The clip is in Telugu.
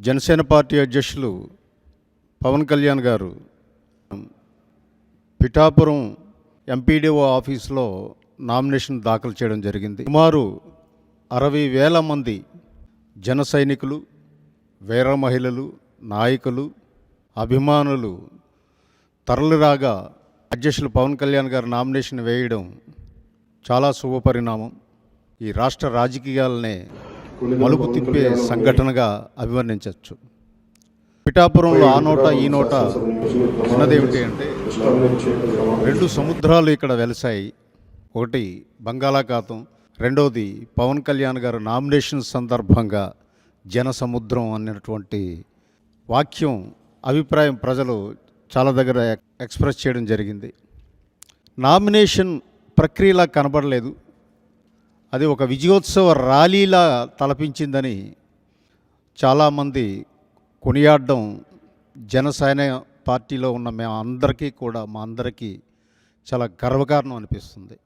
జనసేన పార్టీ అధ్యక్షులు పవన్ కళ్యాణ్ గారు పిఠాపురం ఎంపీడీఓ ఆఫీస్లో నామినేషన్ దాఖలు చేయడం జరిగింది. సుమారు అరవై వేల మంది జన సైనికులు వీర మహిళలు నాయకులు అభిమానులు తరలిరాగా అధ్యక్షులు పవన్ కళ్యాణ్ గారు నామినేషన్ వేయడం చాలా శుభపరిణామం. ఈ రాష్ట్ర రాజకీయాలనే మలుపు తిప్పే సంఘటనగా అభివర్ణించవచ్చు. పిఠాపురంలో ఆ నోట ఈ నోట ఉన్నదేమిటి అంటే రెండు సముద్రాలు ఇక్కడ వెలసాయి. ఒకటి బంగాళాఖాతం రెండవది పవన్ కళ్యాణ్ గారు నామినేషన్ సందర్భంగా జన సముద్రం అన్నటువంటి వాక్యం అభిప్రాయం ప్రజలు చాలా దగ్గర ఎక్స్ప్రెస్ చేయడం జరిగింది. నామినేషన్ ప్రక్రియలా కనబడలేదు. అది ఒక విజయోత్సవ ర్యాలీలా తలపించిందని చాలామంది కొనియాడడం జనసేన పార్టీలో ఉన్న మేము అందరికీ కూడా మా అందరికీ చాలా గర్వకారణం అనిపిస్తుంది.